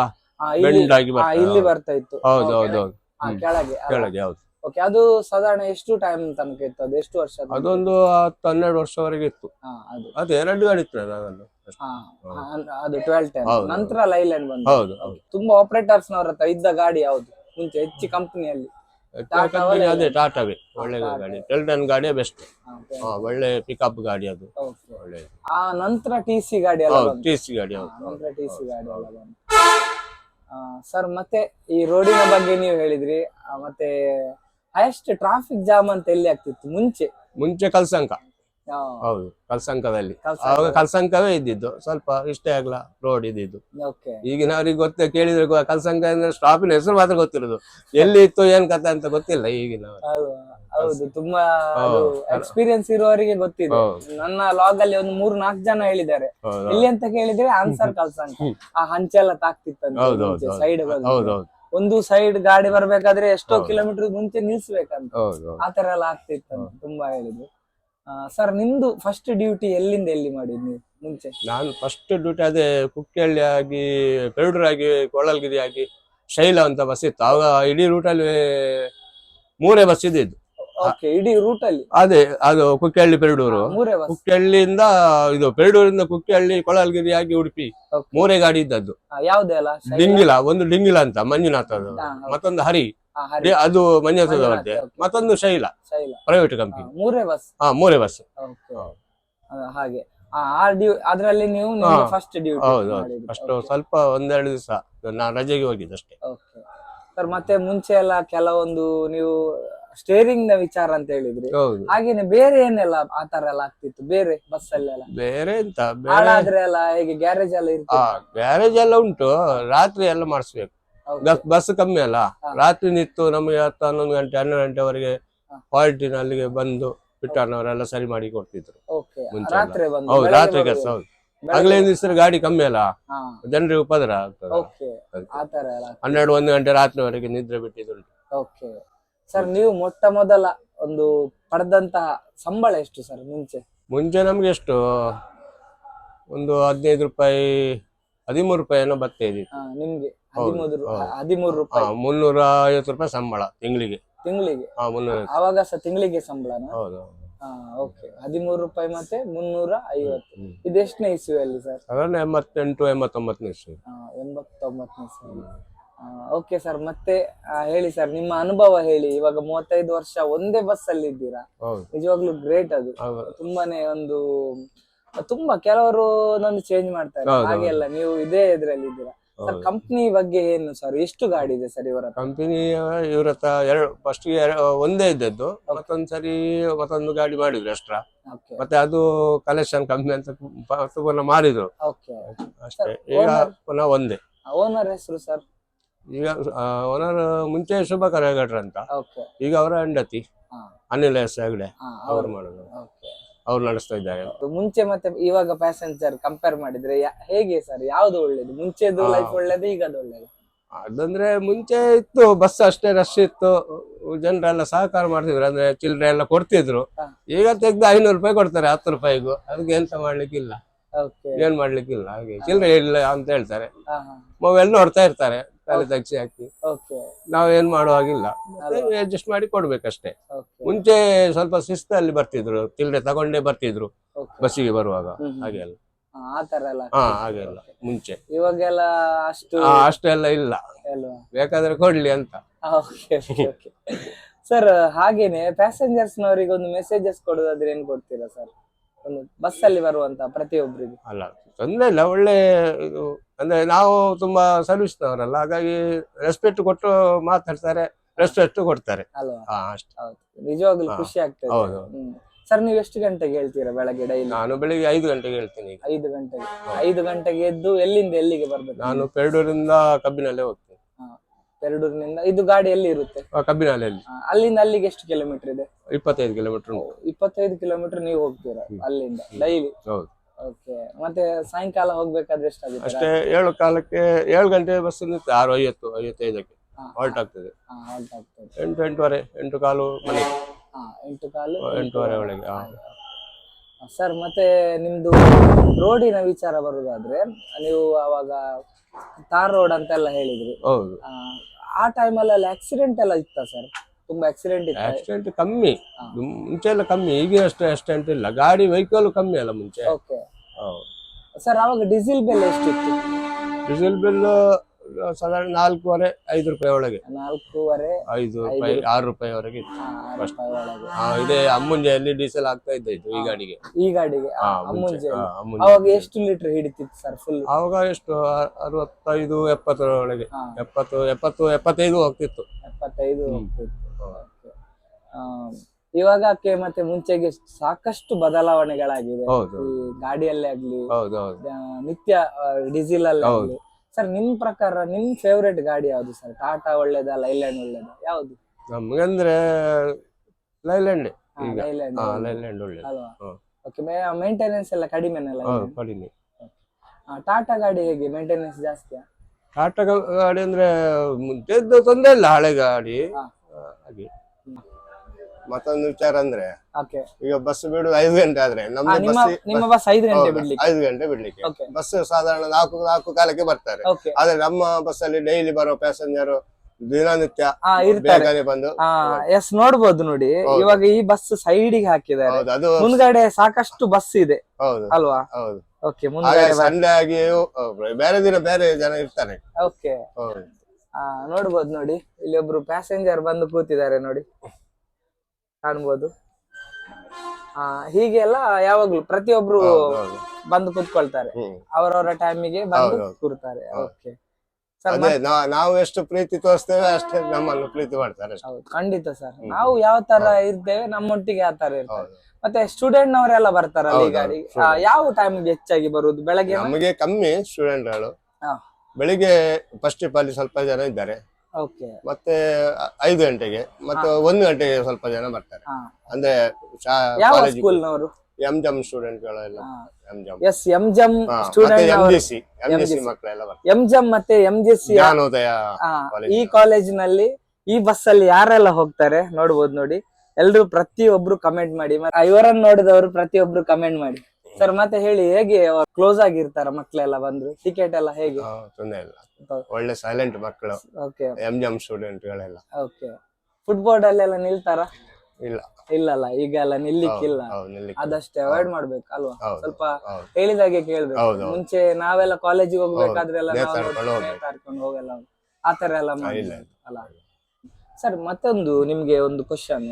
S3: ಇಲ್ಲಿ
S1: ಬೆಂಡ್ ಆಗಿ
S3: ಆ,
S1: ಬರ್ತದೆ
S3: ಇಲ್ಲಿ ಬರ್ತಾ ಇತ್ತು.
S1: ಹೌದು ಹೌದು ಹೌದು.
S3: ಆ,
S1: ಹ್ಮ್.
S3: ಕೆಳಗೆ.
S1: ಕೆಳಗೆ ಹೌದು.
S3: ಓಕೆ ಅದು ಸಾಧಾರಣ ಎಷ್ಟು ಟೈಮ್ ತನಕ ಇತ್ತು? ಅದು ಎಷ್ಟು ವರ್ಷ ತನಕ?
S1: ಅದೊಂದು ಹತ್ತು ಹನ್ನೆರಡು ವರ್ಷವರೆಗೆ ಇತ್ತು.
S3: ಹಾ, ಅದು.
S1: ಅದು ಎರಡು ಗಾಡಿ ಇತ್ತು ಅದು ಅದನ್ನು
S3: ಹಾ, ಹಾ, ಅಂದ್- ಅದು ಟ್ವೆಲ್ ಟೆನ್
S1: ಹೌದು,
S3: ನಂತರ ಲೈಲ್ಯಾಂಡ್ ಬಂದು
S1: ಹೌದು ಹೌದು.
S3: ತುಂಬಾ ಆಪರೇಟರ್ಸ್ ನವರ ಹತ್ರ ಇದ್ದ ಗಾಡಿ ಯಾವುದು? ಮುಂಚೆ ಹೆಚ್ಚು ಕಂಪನಿಯಲ್ಲಿ ಟಾಟಾ
S1: ಕಂಪನಿ ಅದೇ ಟಾಟಾವೇ ಒಳ್ಳೆ ಗಾಡಿ. ಟೆಲ್ ಟೆನ್ ಗಾಡಿಯೇ ಬೆಸ್ಟ್ ಒಳ್ಳೆ ಪಿಕಪ್ ಗಾಡಿ ಅದು. ಒಳ್ಳೆ
S3: ಆ ನಂತರ ಟಿ ಸಿ ಗಾಡಿ ಎಲ್ಲ
S1: ಹೌದು
S3: ಬಂತು.
S1: ಟಿ ಸಿ ಗಾಡಿ ಹೌದು.
S3: ನಂತರ ಟಿ ಸಿ ಗಾಡಿ ಎಲ್ಲ ಬಂತು. ಸರ್ ಮತ್ತೆ ಈ ರೋಡಿನ ಬಗ್ಗೆ ನೀವು ಹೇಳಿದ್ರಿ. ಆ, ಮತ್ತೆ ಹೈಯೆಸ್ಟ್ ಟ್ರಾಫಿಕ್ ಜಾಮ್ ಅಂತ ಎಲ್ಲಿ ಆಗ್ತಿತ್ತು? ಮುಂಚೆ?
S1: ಮುಂಚೆ ಕಲ್ಸಂಕ. ಹೌದು ಕಲ್ಸಂಕದಲ್ಲಿ. ಅವಾಗ ಕಲ್ಸಂಕವೇ ಇದ್ದಿದ್ದು. ಸ್ವಲ್ಪ ಇಷ್ಟೇ ಆಗ್ಲ ರೋಡ್ ಇದ್ದಿದ್ದು.
S3: ಓಕೆ
S1: ಈಗಿನವ್ರಿಗೆ ಗೊತ್ತೇ ಕೇಳಿದ್ರೆ ಗೊ- ಕಲ್ಸಂಕ ಅಂದ್ರೆ ಸ್ಟಾಪಿನ ಹೆಸರು ಮಾತ್ರ ಗೊತ್ತಿರೋದು. ಎಲ್ಲಿ ಇತ್ತು ಏನ್ ಕತೆ ಅಂತ ಗೊತ್ತಿಲ್ಲ ಈಗಿನ
S3: ಹೌದು, ಹೌದು ತುಂಬಾ. ಎಕ್ಸ್ಪೀರಿಯನ್ಸ್ ಇರುವವರಿಗೆ ಗೊತ್ತಿದೆ.
S1: ಹೌದು.
S3: ನನ್ನ ಲಾಗ್ ಅಲ್ಲಿ ಒಂದು ಮೂರ್ ನಾಲ್ಕು ಜನ ಹೇಳಿದ್ದಾರೆ.
S1: ಇಲ್ಲಿ
S3: ಎಲ್ಲಿ ಅಂತ ಕೇಳಿದ್ರೆ ಆನ್ಸರ್ ಕಲ್ಸಂಕ. ಆ ಹಂಚೆಲ್ಲ ತಾಕ್ತಿತ್ತು
S1: ಹೌದು
S3: ಸೈಡ್
S1: ಹೌದು ಹೌದು.
S3: ಒಂದು ಸೈಡ್ ಗಾಡಿ ಬರ್ಬೇಕಾದ್ರೆ ಎಷ್ಟೋ. ಕಿಲೋಮೀಟರ್ ಮುಂಚೆ ನಿಲ್ಸ್ಬೇಕಂತ. ಆತರ ಎಲ್ಲ ಆಗ್ತಿತ್ತು ತುಂಬಾ ಹೇಳಿದ್ರು. ಸರ್ ನಿಮ್ದು ಫಸ್ಟ್ ಡ್ಯೂಟಿ ಎಲ್ಲಿಂದ ಎಲ್ಲಿ ಮಾಡಿದ್ ನೀವು ಮುಂಚೆ?
S1: ನಾನು ಫಸ್ಟ್ ಡ್ಯೂಟಿ ಅದೇ ಕುಕ್ಕಿಹಳ್ಳಿ ಆಗಿ ಪೆರಡೂರು ಆಗಿ ಕೊಳಲ್ಗಿರಿ ಆಗಿ ಶೈಲ ಅಂತ ಬಸ್ ಇತ್ತು. ಆವಾಗ ಇಡೀ ರೂಟಲ್ಲಿ ಮೂರೇ ಬಸ್ ಇದ್ದಿದ್ದು.
S3: ಇಡೀ ರೂಟ್ ಅಲ್ಲಿ?
S1: ಅದೇ ಅದು ಕುಕ್ಕಿಹಳ್ಳಿ ಪೆರಡೂರು. ಕುಕ್ಕಿಹಳ್ಳಿಯಿಂದ ಇದು ಪೆರಡೂರಿಂದ ಕುಕ್ಕಿಹಳ್ಳಿ ಕೊಳಲ್ಗಿರಿ ಆಗಿ ಉಡುಪಿ. ಮೂರೇ ಗಾಡಿ ಇದ್ದದ್ದು.
S3: ಯಾವ್ದೆಲ್ಲ?
S1: ಡಿಂಗಿಲ ಒಂದು ಡಿಂಗಿಲ ಅಂತ ಮಂಜುನಾಥ ಅದು ಮತ್ತೊಂದು ಹರಿ. ಅದು ಮಂಜುನಾಥದವರದ್ದೇ
S3: ಮಂಜುನಾಥ್,
S1: ಮತ್ತೊಂದು ಶೈಲ.
S3: ಶೈಲ.
S1: ಪ್ರೈವೇಟ್ ಕಂಪನಿ
S3: ಮೂರೇ ಬಸ್
S1: ಹಾ ಮೂರೇ ಬಸ್
S3: ಹಾಗೆ. ಅದ್ರಲ್ಲಿ ನೀವು ಫಸ್ಟ್ ಡ್ಯೂಟಿ
S1: ಹೌದು ಅಷ್ಟು ಸ್ವಲ್ಪ ಒಂದೆರಡು ದಿವಸ. ನಾನು ರಜೆಗೆ ಹೋಗಿದ್ದಷ್ಟೇ
S3: ಸರ್ ಮತ್ತೆ ಮುಂಚೆ ಎಲ್ಲ ಕೆಲವೊಂದು ನೀವು ಸ್ಟೇರಿಂಗ್ನ ವಿಚಾರ ಅಂತ ಹೇಳಿದ್ರಿ.
S1: ಹೌದು.
S3: ಹಾಗೇನೆ ಬೇರೆ ಏನೆಲ್ಲ ಆತರ ತರ ಎಲ್ಲ ಆಗ್ತಿತ್ತು? ಬೇರೆ ಬಸ್ ಅಲ್ಲೆಲ್ಲ?
S1: ಬೇರೆ ಎಂತ?
S3: ಹಾಳಾದ್ರೆ ಎಲ್ಲ ಹೇಗೆ ಗ್ಯಾರೇಜ್ ಎಲ್ಲ ಇರ್ತದೆ
S1: ಗ್ಯಾರೇಜ್ ಎಲ್ಲ ಉಂಟು. ರಾತ್ರಿ ಎಲ್ಲ ಮಾಡಿಸ್ಬೇಕು. ಬಸ್ ಕಮ್ಮಿ ಅಲ್ಲ? ರಾತ್ರಿ ನಿಂತು ನಮಗೆ ಹತ್ತು ಹನ್ನೊಂದು ಗಂಟೆ ಹನ್ನೆರಡು ಗಂಟೆವರೆಗೆ ಫಾಲ್ಟಿನ ಅಲ್ಲಿಗೆ ಬಂದು ಪಿಟ್ಟಣ್ಣವರೆಲ್ಲ ಸರಿ ಮಾಡಿ ಕೊಡ್ತಿದ್ರು. ಮುಂಚೆ ಹೌದು ರಾತ್ರಿ ಕೆಲಸ. ಹೌದು. ಆಗ್ಲೇನ್ ದಿವಸ ಗಾಡಿ ಕಮ್ಮಿ ಅಲ್ಲ? ಜನರಿಗೆ ಉಪದ್ರ ಆಗ್ತದೆ. ಹನ್ನೆರಡು ಒಂದು ಗಂಟೆ ರಾತ್ರಿವರೆಗೆ ನಿದ್ರೆ
S3: ಬಿಟ್ಟಿದ್ರು. ಸರ್ ನೀವು ಮೊಟ್ಟ ಮೊದಲ ಒಂದು ಪಡೆದಂತಹ ಸಂಬಳ ಎಷ್ಟು ಸರ್ ಮುಂಚೆ?
S1: ಮುಂಚೆ ನಮ್ಗೆ ಎಷ್ಟು? ಒಂದು ಹದಿನೈದು ರೂಪಾಯಿ ಹದಿಮೂರು ರೂಪಾಯಿ ಏನೋ ಬರ್ತಾ ಇದ್ದಿತ್ತು.
S3: ಹಾ, ನಿಮ್ಗೆ
S1: ಹೌದು,
S3: ಹದಿಮೂರು
S1: ಹೌದು.
S3: ಹದಿಮೂರು ರೂಪಾಯಿ.
S1: ಮುನ್ನೂರ ಐವತ್ತು ರೂಪಾಯಿ ಸಂಬಳ ತಿಂಗಳಿಗೆ.
S3: ತಿಂಗಳಿಗೆ?
S1: ಹಾ ಮುನ್ನೂರ
S3: ಆವಾಗ ಸಹ ತಿಂಗಳಿಗೆ ಸಂಬಳನ?
S1: ಹೌದು
S3: ಹಾ ಓಕೆ. ಹದಿಮೂರು ರೂಪಾಯಿ ಮತ್ತೆ ಮುನ್ನೂರ ಐವತ್ತು
S1: ಹ್ಮ್.
S3: ಇದೆಷ್ಟನೇ ಇಸುವಲ್ಲಿ ಸರ್?
S1: ಸಾಧಾರಣ ಎಂಬತ್ತೆಂಟು ಎಂಬತ್ತೊಂಬತ್ತನೇ ಇಸ್ವಿ.
S3: ಎಂಬತ್ತೊಂಬತ್ತನೇ ಇಸುವಲ್ಲಿ ಓಕೆ ಸರ್ ಮತ್ತೆ ಆ, ಹೇಳಿ ಸರ್ ನಿಮ್ಮ ಅನುಭವ ಹೇಳಿ. ಇವಾಗ ಮೂವತ್ತೈದು ವರ್ಷ ಒಂದೇ ಬಸ್ ಅಲ್ಲಿ ಇದ್ದೀರಾ?
S1: ಹೌದು.
S3: ನಿಜವಾಗ್ಲೂ ಗ್ರೇಟ್ ಅದು.
S1: ಹೌದು.
S3: ತುಂಬಾನೇ ಒಂದು ತುಂಬಾ ಕೆಲವರು ಒಂದೊಂದು ಚೇಂಜ್ ಮಾಡ್ತಾರೆ.
S1: ಹೌದು,
S3: ಹಾಗೆ ಅಲ್ಲ ನೀವು ಇದೇ ಇದ್ರಲ್ಲಿ ಇದ್ದೀರಾ? ಸರ್
S1: ಹೌದು.
S3: ಕಂಪ್ನಿ ಬಗ್ಗೆ ಏನು ಸರ್ ಎಷ್ಟು ಗಾಡಿ ಇದೆ ಸರ್ ಇವರ?
S1: ಕಂಪನಿ ಇವ್ರ ಹತ್ರ ಎರಡು ಫಸ್ಟ್ ಒಂದೇ ಇದ್ದದ್ದು. ಮತ್ತೊಂದ್ ಸರಿ ಮತ್ತೊಂದು ಗಾಡಿ ಮಾಡಿದ್ರು ಎಕ್ಸ್ಟ್ರಾ
S3: ಓಕೆ
S1: ಮತ್ತೆ ಅದು ಕಲೆಕ್ಷನ್ ಕಮ್ಮಿ ಅಂತ ಪುನಃ ಮಾರಿದ್ರು
S3: ಓಕೆ
S1: ಅಷ್ಟೇ. ಈಗ ಪುನಃ ಒಂದೇ.
S3: ಓನರ್ ಹೆಸರು ಸರ್
S1: ಈಗ ಓನರ್ ಮುಂಚೆ ಶುಭ ಕರಗಟ್ರ ಅಂತ ಈಗ ಅವರ ಹೆಂಡತಿ ಅನಿಲ ಎಸ್ ಹೆಗ್ಡೆ ಅವ್ರು ಮಾಡೋದು. ಅವ್ರು ನಡೆಸ್ತಾ ಇದ್ದಾರೆ.
S3: ಮುಂಚೆ ಮತ್ತೆ ಇವಾಗ ಪ್ಯಾಸೆಂಜರ್ ಕಂಪೇರ್ ಮಾಡಿದ್ರೆ ಹೇಗೆ ಸರ್? ಯಾವ್ದು ಒಳ್ಳೇದು? ಮುಂಚೆದು. ಲೈಫ್ ಒಳ್ಳೇದು ಈಗ ಒಳ್ಳೇದು?
S1: ಅದಂದ್ರೆ ಮುಂಚೆ ಇತ್ತು ಬಸ್ ಅಷ್ಟೇ ರಶ್ ಇತ್ತು. ಜನರೆಲ್ಲ ಸಹಕಾರ ಮಾಡ್ತಿದ್ರು ಅಂದ್ರೆ ಚಿಲ್ಲರೆ ಎಲ್ಲ ಕೊಡ್ತಿದ್ರು. ಈಗ ತೆಗ್ದು ಐನೂರು ರೂಪಾಯಿ ಕೊಡ್ತಾರೆ ಹತ್ತು ರೂಪಾಯಿಗೂ. ಅದಕ್ಕೆ ಎಂತ ಮಾಡ್ಲಿಕ್ಕಿಲ್ಲ. ಏನ್ ಮಾಡ್ಲಿಕ್ಕಿಲ್ಲ ಹಾಗೆ. ಚಿಲ್ಲರೆ ಇಲ್ಲ ಅಂತ ಹೇಳ್ತಾರೆ. ಮೊಬೈಲ್ ನೋಡ್ತಾ ಇರ್ತಾರೆ ತಲೆ ತಗ್ಸಿ ಹಾಕಿ.
S3: ಓಕೆ
S1: ಮಾಡುವ ಹಾಗಿಲ್ಲ. ಅಡ್ಜಸ್ಟ್ ಮಾಡಿ ಕೊಡ್ಬೇಕಷ್ಟೇ. ಮುಂಚೆ ಸ್ವಲ್ಪ ಶಿಸ್ತಲ್ಲಿ ಬರ್ತಿದ್ರು ಚಿಲ್ಲರೆ ತಗೊಂಡೇ ಬರ್ತಿದ್ರು ಬಸ್ಸಿಗೆ ಬರುವಾಗ.
S3: ಹ್ಮ್.
S1: ಹಾಗೆ ಅಲ್ಲ.
S3: ಆ ತರ ಎಲ್ಲ
S1: ಹಾ ಅಲ್ಲ ಮುಂಚೆ.
S3: ಇವಾಗೆಲ್ಲ ಅಷ್ಟು
S1: ಅಷ್ಟೆಲ್ಲ ಇಲ್ಲ. ಬೇಕಾದ್ರೆ ಕೊಡ್ಲಿ ಅಂತ.
S3: ಸರ್ ಹಾಗೇನೆ ಪ್ಯಾಸೆಂಜರ್ಸ್ ನವರಿಗೆ ಒಂದು ಮೆಸೇಜಸ್ ಕೊಡೋದಾದ್ರೆ ಏನ್ ಕೊಡ್ತೀರಾ ಸರ್ ಒಂದು ಬಸ್ ಅಲ್ಲಿ ಬರುವಂತ ಪ್ರತಿಯೊಬ್ಬರಿಗೆ
S1: ಅಲ್ಲ ತೊಂದರೆ ಇಲ್ಲ ಒಳ್ಳೆ ಇದು ಅಂದ್ರೆ ನಾವು ತುಂಬಾ ಸರ್ವಿಸ್ನವರಲ್ಲ ಹಾಗಾಗಿ ರೆಸ್ಪೆಕ್ಟ್ ಕೊಟ್ಟು ಮಾತಾಡ್ತಾರೆ ರೆಸ್ಪೆಕ್ಟ್ ಕೊಡ್ತಾರೆ.
S3: ಅಲ್ವಾ?
S1: ಹಾ ಅಷ್ಟೇ.
S3: ಹೌದು ನಿಜವಾಗ್ಲೂ ಖುಷಿ ಆಗ್ತದೆ.
S1: ಹೌದು.
S3: ಸರ್ ನೀವು ಎಷ್ಟು ಗಂಟೆಗೆ ಹೇಳ್ತೀರಾ ಬೆಳಗ್ಗೆ ಡೈಲಿ?
S1: ನಾನು ಬೆಳಿಗ್ಗೆ ಐದು ಗಂಟೆಗೆ ಹೇಳ್ತೀನಿ ಈಗ.
S3: ಐದು ಗಂಟೆಗೆ. ಐದು ಗಂಟೆಗೆ ಎದ್ದು ಎಲ್ಲಿಂದ ಎಲ್ಲಿಗೆ ಬರ್ಬೇಕು?
S1: ನಾನು ಪೆರಡೂರಿಂದ ಕಬ್ಬಿನಲ್ಲೇ ಹೋಗ್ತೀನಿ.
S3: ಪೆರಡೂರಿನಿಂದ ಇದು ಗಾಡಿ ಎಲ್ಲಿ ಇರುತ್ತೆ.
S1: ಆ, ಕಬ್ಬಿನಲ್ಲಿ
S3: ಅಲ್ಲಿಂದ ಅಲ್ಲಿಗೆ ಎಷ್ಟು ಕಿಲೋಮೀಟರ್ ಇದೆ?
S1: ಇಪ್ಪತ್ತೈದು ಕಿಲೋಮೀಟರ್ ಉಂಟು.
S3: ಇಪ್ಪತ್ತೈದು ಕಿಲೋಮೀಟರ್ ನೀವು ಹೋಗ್ತೀರಾ ಅಲ್ಲಿಂದ? ಡೈಲಿ?
S1: ಹೌದು.
S3: ಓಕೆ ಮತ್ತೆ ಸಾಯಂಕಾಲ ಹೋಗ್ಬೇಕಾದ್ರೆ ಎಷ್ಟಾಗುತ್ತೆ
S1: ಅಷ್ಟೇ ಏಳು ಕಾಲಕ್ಕೆ ಏಳು ಗಂಟೆ ಬಸ್ ನಿಂತು ಆರು ಐವತ್ತು ಐವತ್ತೈದಕ್ಕೆ. ಹಾಲ್ಟ್ ಆಗ್ತದೆ.
S3: ಹಾ, halt ಆಗ್ತದೆ.
S1: ಎಂಟು ಎಂಟುವರೆ ಎಂಟು ಕಾಲು ಮನೆ
S3: ಹಾ, ಎಂಟು ಕಾಲು
S1: ಎಂಟೂವರೆ ಒಳಗೆ ಹಾ.
S3: ಸರ್ ಮತ್ತೆ ನಿಮ್ದು ರೋಡಿನ ವಿಚಾರ ಬರುದಾದ್ರೆ ನೀವು ಅವಾಗ ತಾರ್ ರೋಡ್ ಅಂತೆಲ್ಲ ಹೇಳಿದ್ರಿ.
S1: ಹೌದು.
S3: ಆ, ಆ ಟೈಮಲ್ಲಿ ಆಕ್ಸಿಡೆಂಟ್ ಎಲ್ಲ ಇತ್ತ ಸರ್ ತುಂಬಾ ಆಕ್ಸಿಡೆಂಟ್ ಇತ್ತ
S1: ಆಕ್ಸಿಡೆಂಟ್ ಕಮ್ಮಿ
S3: ಹಾ.
S1: ಮುಂಚೆ ಎಲ್ಲ ಕಮ್ಮಿ ಈಗ ಅಷ್ಟು ಆಕ್ಸಿಡೆಂಟ್ ಇಲ್ಲ ಗಾಡಿ ವೆಹಿಕಲ್ ಕಮ್ಮಿ ಅಲ್ಲ ಮುಂಚೆ
S3: ಓಕೆ
S1: ಹೌದು
S3: ಸರ್ ಅವಾಗ ಡೀಸೆಲ್ ಬೆಲೆ ಎಷ್ಟಿತ್ತು
S1: ಡೀಸೆಲ್ ಬಿಲ್ ಸಾಧಾರಣ ನಾಲ್ಕೂವರೆ ಐದು ರೂಪಾಯಿ ಒಳಗೆ.
S3: ನಾಲ್ಕೂವರೆ
S1: ಐದು ರೂಪಾಯಿ ಆರು ರೂಪಾಯಿ ವರೆಗೆ ಇತ್ತು. ಇದೇ ಅಮ್ಮುಂಜೆಯಲ್ಲಿ ಡೀಸೆಲ್ ಆಗ್ತಾ ಇದ್ದಾಯ್ತು ಈ ಗಾಡಿಗೆ.
S3: ಈ ಗಾಡಿಗೆ?
S1: ಹಾ,
S3: ಆ,
S1: ಮುಂಚೆ.
S3: ಮುಂಜೆ
S1: ಹಾ, ಅಮ್ಮುಂಜೆ.
S3: ಅವಾಗ ಎಷ್ಟು ಲೀಟರ್ ಹಿಡಿತಿತ್ತು ಸರ್ ಫುಲ್
S1: ಅವಾಗ ಎಷ್ಟು ಅ- ಅರವತ್ತೈದು ಎಪ್ಪತ್ತರ ಒಳಗೆ.
S3: ಹಾ.
S1: ಎಪ್ಪತ್ತು ಎಪ್ಪತ್ತು ಎಪ್ಪತ್ತೈದು ಹೋಗ್ತಿತ್ತು.
S3: ಎಪ್ಪತ್ತೈದು
S1: ಹ್ಮ್.
S3: ಹೋಗ್ತಿತ್ತು. Okay. ಆ, ಇವಾಗಕ್ಕೆ ಮತ್ತೆ ಮುಂಚೆಗೆ ಸಾಕಷ್ಟು ಬದಲಾವಣೆಗಳಾಗಿದೆ.
S1: ಹೌದು.
S3: ಈ ಗಾಡಿಯಲ್ಲೇ ಆಗ್ಲಿ
S1: ಹೌದು ಹೌದು.
S3: ಆ, ನಿತ್ಯ ಡೀಸೆಲ್ ಅಲ್ಲಿ
S1: ಹೌದು.
S3: ಆಗ್ಲಿ ಸರ್ ನಿಮ್ ಪ್ರಕಾರ ನಿಮ್ ಫೇವ್ರೇಟ್ ಗಾಡಿ ಯಾವ್ದು ಸರ್ ಟಾಟಾ ಒಳ್ಳೇದಾ ಲೈಲ್ಯಾಂಡ್ ಒಳ್ಳೇದಾ? ಯಾವ್ದು?
S1: ನಮ್ಗಂದ್ರೆ ಲೈಲ್ಯಾಂಡ್ ಈಗ.
S3: ಲೈಲ್ಯಾಂಡ್
S1: ಹಾ ಲೈಲ್ಯಾಂಡ್ ಒಳ್ಳೆ
S3: ಅಲ್ವಾ?
S1: ಹ್ಮ್.
S3: ಓಕೆ ಮೇಂಟೆನೆನ್ಸ್ ಎಲ್ಲ ಕಡಿಮೆನಲ್ಲ
S1: ಕಡಿಮೆ.
S3: ಟಾಟಾ ಗಾಡಿ ಹೇಗೆ? ಮೇಂಟೆನೆನ್ಸ್ ಜಾಸ್ತಿಯಾ?
S1: ಟಾಟಾ ಗಾಡಿ ಅಂದ್ರೆ ಮುಂಚೆದ್ದು ತೊಂದ್ರೆ ಇಲ್ಲ ಹಳೆ ಗಾಡಿ.
S3: ಹಾ.
S1: ಆ, ಹಾಗೆ. ಮತ್ತೊಂದು ವಿಚಾರ ಅಂದ್ರೆ ಈಗ ಬಸ್ ಬಿಡುದು ಐದು ಗಂಟೆ ಆದ್ರೆ ನಮ್ದು ಬಸ್
S3: ನಿಮ್ಮ ಬಸ್ ಐದು ಗಂಟೆ ಬಿಡ್ಲಿಕ್ಕೆ.
S1: ಐದು ಗಂಟೆ ಬಿಡ್ಲಿಕ್ಕೆ. ಬಸ್ ಸಾಧಾರಣ ನಾಲ್ಕು ನಾಲ್ಕು ಕಾಲಕ್ಕೆ ಬರ್ತಾರೆ. ಆದ್ರೆ ನಮ್ಮ ಬಸ್ ಅಲ್ಲಿ ಡೈಲಿ ಬರೋ ಪ್ಯಾಸೆಂಜರ್ ದಿನನಿತ್ಯ ಬೇಗನೆ ಬಂದು
S3: ಎಸ್ ನೋಡ್ಬೋದು ನೋಡಿ. ಇವಾಗ ಈ ಬಸ್ ಸೈಡಿಗೆ ಹಾಕಿದ್ದಾರೆ.
S1: ಹೌದು ಅದು
S3: ಮುಂದ್ಗಡೆ ಸಾಕಷ್ಟು ಬಸ್ ಇದೆ.
S1: ಹೌದು
S3: ಅಲ್ವಾ?
S1: ಹೌದು.
S3: ಓಕೆ ಮುಂದ್ಗಡೆ
S1: ಸಂಡೆ ಆಗಿ ಬೇರೆ ದಿನ ಬೇರೆ ಜನ ಇರ್ತಾರೆ.
S3: ಓಕೆ ನೋಡ್ಬೋದು ನೋಡಿ. ಇಲ್ಲಿ ಒಬ್ರು ಪ್ಯಾಸೆಂಜರ್ ಬಂದು ಕೂತಿದ್ದಾರೆ ನೋಡಿ. ಕಾಣ್ಬೋದು. ಆ ಹೀಗೆಲ್ಲ ಯಾವಾಗ್ಲೂ ಪ್ರತಿಯೊಬ್ರು. ಬಂದು ಕುತ್ಕೊಳ್ತಾರೆ. ಅವರವರ ಟೈಮಿಗೆ ಬಂದು. ಕೂರ್ತಾರೆ. ಓಕೆ ಸರ್
S1: ಅದೇ ನಾ- ನಾವು ಎಷ್ಟು ಪ್ರೀತಿ ತೋರಿಸ್ತೇವೆ ಅಷ್ಟೇ ನಮ್ಮನ್ನು ಪ್ರೀತಿ ಮಾಡ್ತಾರೆ ಅಷ್ಟೇ.
S3: ಹೌದು ಖಂಡಿತ ಸರ್. ನಾವು ಯಾವ ತರ ಇರ್ತೇವೆ ನಮ್ಮೊಟ್ಟಿಗೆ ಆ ತರ ಇರ್ತೇವೆ.
S1: ಹೌದು.
S3: ಮತ್ತೆ ಸ್ಟೂಡೆಂಟ್ ನವರೆಲ್ಲ ಬರ್ತಾರಲ್ಲ ಈಗ
S1: ಹೌದು,
S3: ಆ, ಯಾವ ಟೈಮ್ ಹೆಚ್ಚಾಗಿ ಬರುದು ಬೆಳಗ್ಗೆ
S1: ನಮಗೆ ಕಮ್ಮಿ ಸ್ಟೂಡೆಂಟ್ಗಳು
S3: ಹಾ.
S1: ಬೆಳಿಗ್ಗೆ ಫಸ್ಟ್ ಅಲ್ಲಿ ಸ್ವಲ್ಪ ಜನ ಇದ್ದಾರೆ. ಮತ್ತೆ ಐದು ಗಂಟೆಗೆ ಮತ್ತೆ ಒಂದು ಗಂಟೆಗೆ ಸ್ವಲ್ಪ ಜನ ಬರ್ತಾರೆ. ಅಂದ್ರೆ
S3: ಸ್ಕೂಲ್ನವರು
S1: ಎಂ ಜಮ್ ಸ್ಟೂಡೆಂಟ್ಗಳೆಲ್ಲ M G M
S3: S M G M student
S1: M G C M G C ಮಕ್ಕಳೆಲ್ಲ ಬರ್ತಾರೆ.
S3: ಎಂ ಜಮ್ ಮತ್ತೆ ಎಂ ಜಿ ಸಿ
S1: ಜ್ಞಾನೋದಯ
S3: ಈ ಕಾಲೇಜಿನಲ್ಲಿ ಈ ಬಸ್ ಅಲ್ಲಿ ಯಾರೆಲ್ಲ ಹೋಗ್ತಾರೆ ನೋಡ್ಬೋದು ನೋಡಿ. ಎಲ್ರು ಪ್ರತಿಯೊಬ್ರು ಕಮೆಂಟ್ ಮಾಡಿ. ಮತ್ತೆ ಇವರನ್ನ ನೋಡಿದವರು ಪ್ರತಿಯೊಬ್ರು ಕಮೆಂಟ್ ಮಾಡಿ. ಸರ್ ಮತ್ತೆ ಹೇಳಿ ಹೇಗೆ ಕ್ಲೋಸ್ ಆಗಿರ್ತಾರ ಮಕ್ಳೆಲ್ಲ ಬಂದ್ರು? ಟಿಕೆಟ್ ಎಲ್ಲ ಹೇಗೆ?
S1: ತೊಂದರೆ ಇಲ್ಲ. ಒಳ್ಳೆ ಸೈಲೆಂಟ್ ಮಕ್ಕಳು
S3: ಓಕೆ
S1: ಎಂ ಜಮ್ ಸ್ಟೂಡೆಂಟ್ಗಳೆಲ್ಲ
S3: ಓಕೆ ಫುಟ್ಬೋರ್ಡ್ ಅಲ್ಲೆಲ್ಲ ನಿಲ್ತಾರ?
S1: ಇಲ್ಲ.
S3: ಇಲ್ಲಲ್ಲ ಈಗ ಎಲ್ಲ ನಿಲ್ಲಿಕ್ಕಿಲ್ಲ. ಅದಷ್ಟೇ ಅವಾಯ್ಡ್ ಮಾಡ್ಬೇಕು ಅಲ್ವಾ? ಸ್ವಲ್ಪ. ಹೇಳಿದಾಗೆ ಕೇಳ್ಬೇಕು. ಮುಂಚೆ ನಾವೆಲ್ಲ ಕಾಲೇಜಿಗೆ ಹೋಗ್ಬೇಕಾದ್ರೆ ಎಲ್ಲ ಕರ್ಕೊಂಡು. ಹೋಗಲ್ಲ. ಆತರ ಎಲ್ಲ ಮಾಡಿಲ್ಲ ಅಲ್ಲ? ಸರ್ ಮತ್ತೊಂದು ನಿಮ್ಗೆ ಒಂದು ಕ್ವಶನ್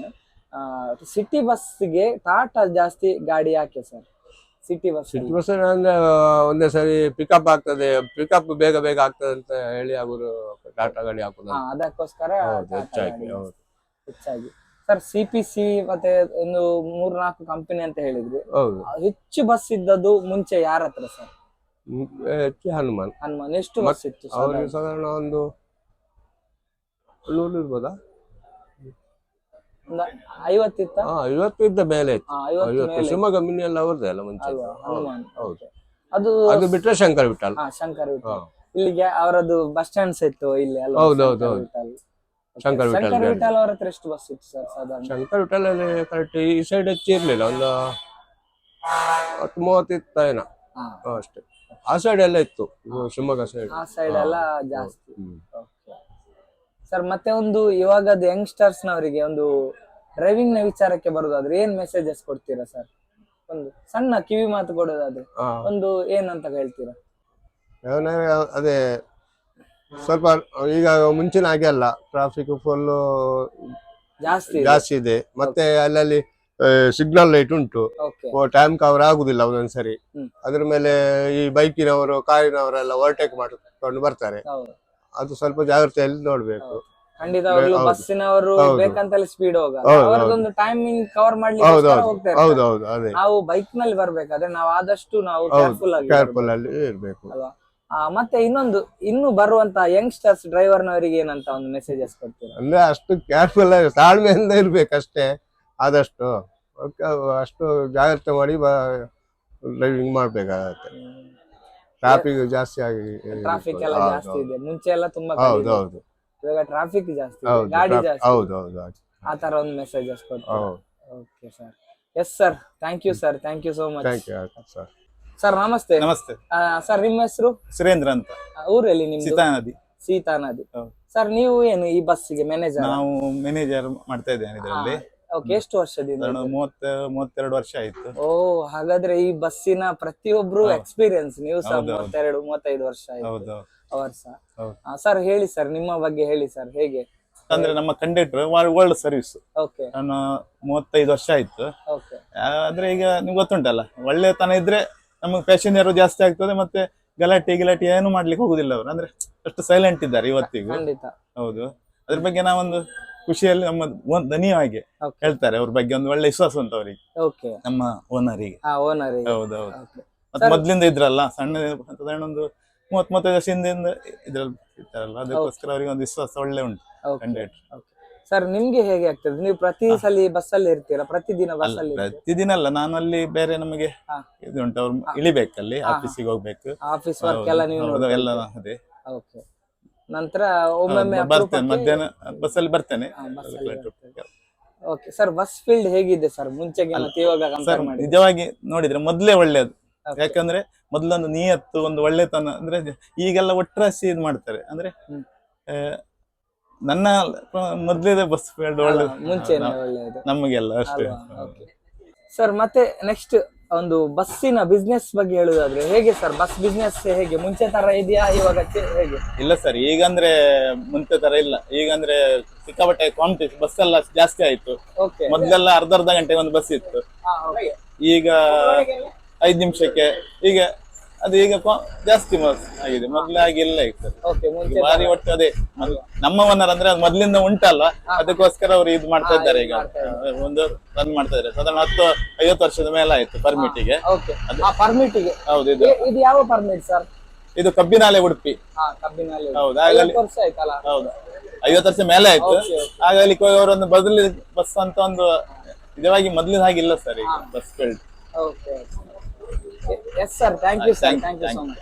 S3: ಸಿಟಿ ಬಸ್ಗೆ ಟಾಟಾ ಜಾಸ್ತಿ ಗಾಡಿ ಯಾಕೆ sir city bus
S1: city bus ಅಂದ್ರೆ ಒಂದೇ ಸರಿ ಪಿಕಪ್ ಆಗ್ತದೆ. ಪಿಕಪ್ ಬೇಗ ಬೇಗ ಆಗ್ತದೆ ಅಂತ ಹೇಳಿ ಅವರು ಟಾಟಾ ಗಾಡಿ ಹಾಕುದು.
S3: ಅದಕ್ಕೋಸ್ಕರ
S1: ಹೌದು ಹೆಚ್ಚಾಗಿ ಹೌದು.
S3: ಹೆಚ್ಚಾಗಿ. ಸರ್ ಸಿ ಪಿ ಸಿ ಮತ್ತೆ ಒಂದು ಮೂರ್ ನಾಲ್ಕು ಕಂಪನಿ ಅಂತ ಹೇಳಿದ್ರು.
S1: ಹೌದು.
S3: ಹೆಚ್ಚು ಬಸ್ ಇದ್ದದ್ದು ಮುಂಚೆ ಯಾರ ಹತ್ರ ಸರ್
S1: ಹ್ಮ್, ಹೆಚ್ಚು ಹನುಮಾನ್.
S3: ಹನುಮಾನ್. ಎಷ್ಟು ಬಸ್ ಇತ್ತು
S1: ಅವ್ರಿಗೆ ಸಾಧಾರಣ ಒಂದು ನೂರು ಇರ್ಬೋದಾ?
S3: ಐವತ್ತಿತ್ತ?
S1: ಐವತ್ತು ಇದ್ದ ಮೇಲೆ. ಇತ್ತು ಶಿವಮೊಗ್ಗ ಮಿನಿ ಎಲ್ಲ ಅವ್ರದ್ದೇ ಅಲ್ಲ ಮುಂಚೆ. ಹೌದು.
S3: ಅದು
S1: ಅದು ಬಿಟ್ರೆ ಶಂಕರ್ ವಿಠಲ್
S3: ಶಂಕರ್ ವಿಠಲ್. ಇಲ್ಲಿಗೆ ಅವರದ್ದು ಬಸ್ ಸ್ಟ್ಯಾಂಡ್ಸ್ ಇತ್ತು ಇಲ್ಲಿ ಅಲ್ಲ
S1: ಹೌದು, ಹೌದು, ಹೌದು. ಶಂಕರ್ ವಿಠಲ್
S3: ಶಂಕರ್ ವಿಠಲ್ ಅವ್ರ ಹತ್ರ ಎಷ್ಟು ಬಸ್ ಇತ್ತು ಸರ್ ಸಾಧಾರಣ?
S1: ಶಂಕರ್ ವಿಠಲ್ ಅಲ್ಲಿ ಕರೆಕ್ಟ್ ಈ ಸೈಡ್ ಹೆಚ್ಚು ಇರ್ಲಿಲ್ಲ. ಒಂದು ಹತ್ತು ಮೂವತ್ತು ಇತ್ತ ಏನೋ ಅಷ್ಟೇ. ಆ ಸೈಡ್ ಎಲ್ಲ ಇತ್ತು. ಶಿವಮೊಗ್ಗ ಸೈಡ್
S3: ಆ ಸೈಡ್ ಎಲ್ಲ ಜಾಸ್ತಿ. ಸರ್ ಮತ್ತೆ ಒಂದು ಇವಾಗದ ಯಂಗ್ಸ್ಟರ್ಸ್ ನವರಿಗೆ ಒಂದು ಡ್ರೈವಿಂಗ್ನ ವಿಚಾರಕ್ಕೆ ಬರೋದಾದ್ರೆ ಏನ್ ಮೆಸೇಜಸ್ ಕೊಡ್ತೀರಾ ಸರ್ ಒಂದು ಸಣ್ಣ ಕಿವಿ ಮಾತು ಕೊಡೋದಾದ್ರೆ. ಒಂದು ಏನಂತ ಹೇಳ್ತೀರಾ?
S1: ಅದೇ ಸ್ವಲ್ಪ ಈಗ ಮುಂಚಿನ ಹಾಗೆ ಅಲ್ಲ ಟ್ರಾಫಿಕ್ ಫುಲ್
S3: ಜಾಸ್ತಿ
S1: ಜಾಸ್ತಿ ಇದೆ. ಮತ್ತೆ ಅಲ್ಲಲ್ಲಿ ಸಿಗ್ನಲ್ ಲೈಟ್ ಉಂಟು. ಟೈಮ್ ಕವರ್ ಆಗುದಿಲ್ಲ ಒಂದೊಂದ್ಸರಿ.
S3: ಸರಿ
S1: ಅದ್ರ ಮೇಲೆ ಈ ಬೈಕಿನವರು ಕಾರಿನವರೆಲ್ಲ ಓವರ್ಟೇಕ್ ಮಾಡ್ಕೊಂಡು ಬರ್ತಾರೆ. ಅದು ಸ್ವಲ್ಪ ಜಾಗ್ರತೆಯಲ್ಲಿ ನೋಡ್ಬೇಕು.
S3: ಖಂಡಿತವಾಗ್ಲೂ
S1: ಹೌದು.
S3: ಬಸ್ಸಿನವರು
S1: ಹೌದು.
S3: ಬೇಕಂತಲೇ ಸ್ಪೀಡ್ ಹೋಗಲ್ಲ.
S1: ಹೌದು,
S3: ಒಂದು ಟೈಮಿಂಗ್ ಕವರ್ ಮಾಡ್ಲಿಕ್ಕೆ
S1: ಹೌದು
S3: ಹೋಗ್ತಾ
S1: ಹೌದು
S3: ಇರ್ತಾರೆ.
S1: ಹೌದು ಅದೇ.
S3: ನಾವು ಬೈಕ್ನಲ್ಲಿ ಬರ್ಬೇಕಾದ್ರೆ ನಾವು ಆದಷ್ಟು ನಾವು
S1: ಹೌದು,
S3: ಕೇರ್ಫುಲ್ ಆಗಿ
S1: ಕೇರ್ಫುಲ್ ಅಲ್ಲಿ ಇರ್ಬೇಕು.
S3: ಅಲ್ವಾ? ಆ, ಮತ್ತೆ ಇನ್ನೊಂದು ಇನ್ನು ಬರುವಂತ ಯಂಗ್ಸ್ಟರ್ಸ್ ಡ್ರೈವರ್ ನವರಿಗೆ ಏನಂತ ಒಂದು ಮೆಸೇಜಸ್ ಕೊಡ್ತೀರಾ?
S1: ಅಂದ್ರೆ ಅಷ್ಟು ಕೇರ್ಫುಲ್ ಆಗಿ ತಾಳ್ಮೆಯಿಂದ ಇರ್ಬೇಕಷ್ಟೇ. ಆದಷ್ಟು. ಓಕೆ, ಅಷ್ಟು ಜಾಗ್ರತೆ ಮಾಡಿ ಡ್ರೈವಿಂಗ್ ಮಾಡ್ಬೇಕಾಗತ್ತೆ. ಟ್ರಾಫಿಕ್ ಜಾಸ್ತಿ ಆಗಿ
S3: ಟ್ರಾಫಿಕ್ ಎಲ್ಲ ಜಾಸ್ತಿ ಇದೆ. ಮುಂಚೆ ಎಲ್ಲ ತುಂಬಾ
S1: ಹೌದು. ಹೌದು.
S3: ಇವಾಗ ಟ್ರಾಫಿಕ್ ಜಾಸ್ತಿ ಇದೆ,
S1: ಹೌದು
S3: ಗಾಡಿ ಜಾಸ್ತಿ
S1: ಹೌದು ಹೌದು ಹೌದು.
S3: ಆ ತರ ಒಂದು ಮೆಸೇಜ್ ಕೊಡ್ತೀರಾ?
S1: ಹೌದು.
S3: Okay sir yes sir thank you sir thank you so much
S1: thank you sir
S3: sir ನಮಸ್ತೆ
S2: ನಮಸ್ತೆ
S3: ಸರ್ ನಿಮ್ಮ ಹೆಸರು?
S2: ಸುರೇಂದ್ರ ಅಂತ.
S3: ಊರಲ್ಲಿ ನಿಮ್ದು?
S2: ಸೀತಾ ನದಿ
S3: ಸೀತಾ ನದಿ
S2: ಹೌದು.
S3: ಸರ್ ನೀವು ಏನು ಈ ಬಸ್ಸಿಗೆ ಮ್ಯಾನೇಜರ್
S2: ನಾವು ಮ್ಯಾನೇಜರ್ ಮಾಡ್ತಾ ಇದ್ದೇನೆ ಇದರಲ್ಲಿ.
S3: ಓಕೆ ಎಷ್ಟು ವರ್ಷದಿಂದ
S2: ಮೂವತ್ತ ಮೂವತ್ತೆರಡು ವರ್ಷ ಆಯ್ತು.
S3: ಓ ಹಾಗಾದ್ರೆ ಈ ಬಸ್ಸಿನ ಪ್ರತಿಯೊಬ್ರು ಎಕ್ಸ್ಪೀರಿಯನ್ಸ್ ನೀವು ಸಹ. ಮೂವತ್ತೆರಡು ಮೂವತ್ತೈದು ವರ್ಷ ಆಯ್ತು. ಅವರ್ಸ. ಸರ್ ಹೇಳಿ ಸರ್ ನಿಮ್ಮ ಬಗ್ಗೆ ಹೇಳಿ ಸರ್ ಹೇಗೆ?
S2: ಅಂದ್ರೆ ನಮ್ಮ ಕಂಡಕ್ಟರ್ ವರ್ಲ್ಡ್ ಸರ್ವಿಸ್
S3: ಓಕೆ
S2: ನಾನು ಮೂವತ್ತೈದು ವರ್ಷ ಆಯ್ತು. ಆದ್ರೆ ಈಗ ನಿಮ್ಗೆ ಗೊತ್ತುಂಟಲ್ಲ ಒಳ್ಳೆತನ ಇದ್ರೆ ನಮಗೆ ಪ್ಯಾಸೆಂಜರ್ ಜಾಸ್ತಿ ಆಗ್ತದೆ ಮತ್ತೆ ಗಲಾಟೆ ಗಲಾಟೆ ಏನು ಮಾಡ್ಲಿಕ್ಕೆ ಹೋಗುದಿಲ್ಲ ಅವರು. ಅಂದ್ರೆ ಅಷ್ಟು ಸೈಲೆಂಟ್ ಇದ್ದಾರೆ ಇವತ್ತಿಗೂ.
S3: ಖಂಡಿತ.
S2: ಹೌದು. ಅದ್ರ ಬಗ್ಗೆ ನಾವೊಂದು ಖುಷಿಯಲ್ಲಿ ನಮ್ಮ ಒಂದ್ ಹಾಗೆ
S3: Okay.
S2: ಹೇಳ್ತಾರೆ ಅವ್ರ ಬಗ್ಗೆ ಒಂದು ಒಳ್ಳೆ ವಿಶ್ವಾಸ ಉಂಟು ಅವರಿಗೆ.
S3: ಓಕೆ
S2: ನಮ್ಮ ಓನರಿಗೆ.
S3: ಹಾ ಓನರ್
S2: ಹೌದು ಹೌದು
S3: ಓಕೆ
S2: ಮತ್ತೆ ಮೊದ್ಲಿಂದ ಇದ್ರಲ್ಲ ಸಣ್ಣ ಸಣ್ಣ ಒಂದು ಮೂವತ್ ಮೂವತ್ತೈದು ವರ್ಷದಿಂದ ಇದ್ರಲ್ಲಿ ಇರ್ತಾರಲ್ಲ ಅದಕ್ಕೋಸ್ಕರ ಅವರಿಗೆ ಒಂದು ವಿಶ್ವಾಸ ಒಳ್ಳೆ ಉಂಟು ಕಂಡಕ್ಟರ್
S3: ಸರ್ ನಿಮ್ಗೆ ಹೇಗೆ ಆಗ್ತದೆ? ನೀವು ಪ್ರತಿ ಸಲ ಬಸ್ ಅಲ್ಲಿ ಇರ್ತೀರಾ? ಪ್ರತಿದಿನ
S2: ಅಲ್ಲ
S3: ಬಸ್ಸಲ್ಲಿ
S2: ಪ್ರತಿದಿನ ಅಲ್ಲ ನಾನು ಅಲ್ಲಿ ಬೇರೆ ನಮಗೆ
S3: ಹಾ.
S2: ಇದು ಉಂಟು ಅವ್ರು ಇಳಿಬೇಕಲ್ಲಿ ಆಫೀಸಿಗೆ ಹೋಗ್ಬೇಕು.
S3: ಆಫೀಸ್ ವರ್ಕ್ ಎಲ್ಲ ನೀವು
S2: ಹೌದು, ಎಲ್ಲ ಅದೇ.
S3: ಓಕೆ ನಂತರ ಒಮ್ಮೊಮ್ಮೆ
S2: ಬರ್ತೇನೆ ಮಧ್ಯಾಹ್ನ ಬಸ್ಸಲ್ಲಿ ಬರ್ತೇನೆ.
S3: ಓಕೆ ಸರ್ ಬಸ್ ಫೀಲ್ಡ್ ಹೇಗಿದೆ ಸರ್ ಮುಂಚೆಗೆ ಮತ್ತೆ ಇವಾಗ
S2: ಸರ್
S3: ಕಂಪೇರ್ ಮಾಡಿ
S2: ನಿಜವಾಗಿ ನೋಡಿದ್ರೆ ಮೊದ್ಲೇ ಒಳ್ಳೇದು.
S3: Okay.
S2: ಯಾಕಂದ್ರೆ ಮೊದ್ಲೊಂದು ನಿಯತ್ತು ಒಂದು ಒಳ್ಳೆತನ ಅಂದ್ರೆ ಈಗೆಲ್ಲ ಒಟ್ರಾಸಿ ಇದು ಮಾಡ್ತಾರೆ. ಅಂದ್ರೆ. ನನ್ನ ಮೊದಲೇ ಬಸ್ ಫೀಲ್ಡ್ ಒಳ್ಳೆ
S3: ಮುಂಚೆ ಒಳ್ಳೆಯದು
S2: ನಮಗೆಲ್ಲ ಅಷ್ಟೇ.
S3: ಸರ್ ಮತ್ತೆ ನೆಕ್ಸ್ಟ್ ಒಂದು ಬಸ್ಸಿನ ಬಿಸ್ನೆಸ್ ಬಗ್ಗೆ ಹೇಳುದಾದ್ರೆ ಹೇಗೆ ಸರ್ ಬಸ್ ಬಿಸ್ನೆಸ್ ಹೇಗೆ? ಮುಂಚೆ ತರ ಇದೆಯಾ? ಇವಾಗ ಚೆ- ಹೇಗೆ?
S2: ಇಲ್ಲ ಸರ್ ಈಗಂದ್ರೆ ಮುಂಚೆ ತರ ಇಲ್ಲ. ಈಗಂದ್ರೆ ಸಿಕ್ಕಾಪಟ್ಟೆ ಕಾಂಪಿಟೇಷನ್ ಬಸ್ ಎಲ್ಲ ಜಾಸ್ತಿ ಆಯ್ತು.
S3: ಓಕೆ
S2: ಮೊದ್ಲೆಲ್ಲ ಅರ್ಧ ಅರ್ಧ ಗಂಟೆಗೆ ಒಂದು ಬಸ್ ಇತ್ತು. ಈಗ ಐದ್ ನಿಮಿಷಕ್ಕೆ ಈಗ ಅದು ಈಗ ಜಾಸ್ತಿ ಆಗಿದೆ. ಮೊದ್ಲು ಹಾಗೆ
S3: ಇಲ್ಲ
S2: ಈಗ ಬಾರಿ ಒಟ್ಟು ಅದೇ ನಮ್ಮ ಓನರ್ ಅಂದ್ರೆ ಅದು ಮೊದ್ಲಿಂದ ಉಂಟಲ್ಲ ಅದಕ್ಕೋಸ್ಕರ ಅವ್ರು ಇದು ಮಾಡ್ತಾ ಇದ್ದಾರೆ ಈಗ. ಒಂದು ರನ್ ಮಾಡ್ತಾ ಇದ್ದಾರೆ. ಸಾಧಾರಣ ಹತ್ತು ಐವತ್ತು ವರ್ಷದ ಮೇಲೆ ಆಯ್ತು ಪರ್ಮಿಟಿಗೆ
S3: ಓಕೆ ಆ ಪರ್ಮಿಟ್ಗೆ?
S2: ಹೌದು ಇದು.
S3: ಇದು ಯಾವ ಪರ್ಮಿಟ್ ಸರ್
S2: ಇದು ಕಬ್ಬಿನಾಲೆ ಉಡುಪಿ. ಹೌದು ಹೌದು. ಐವತ್ತು ವರ್ಷ ಮೇಲೆ ಆಯ್ತು. ಹಾಗಾಗಿ ಅವರೊಂದು ಬದಲಿ ಬಸ್ ಅಂತ ಒಂದು ನಿಜವಾಗಿ ಮೊದ್ಲಿನ ಹಾಗಿಲ್ಲ ಸರ್ ಈಗ bus field
S3: Yes, sir. Thank uh, you, sir. Thank you so
S2: much.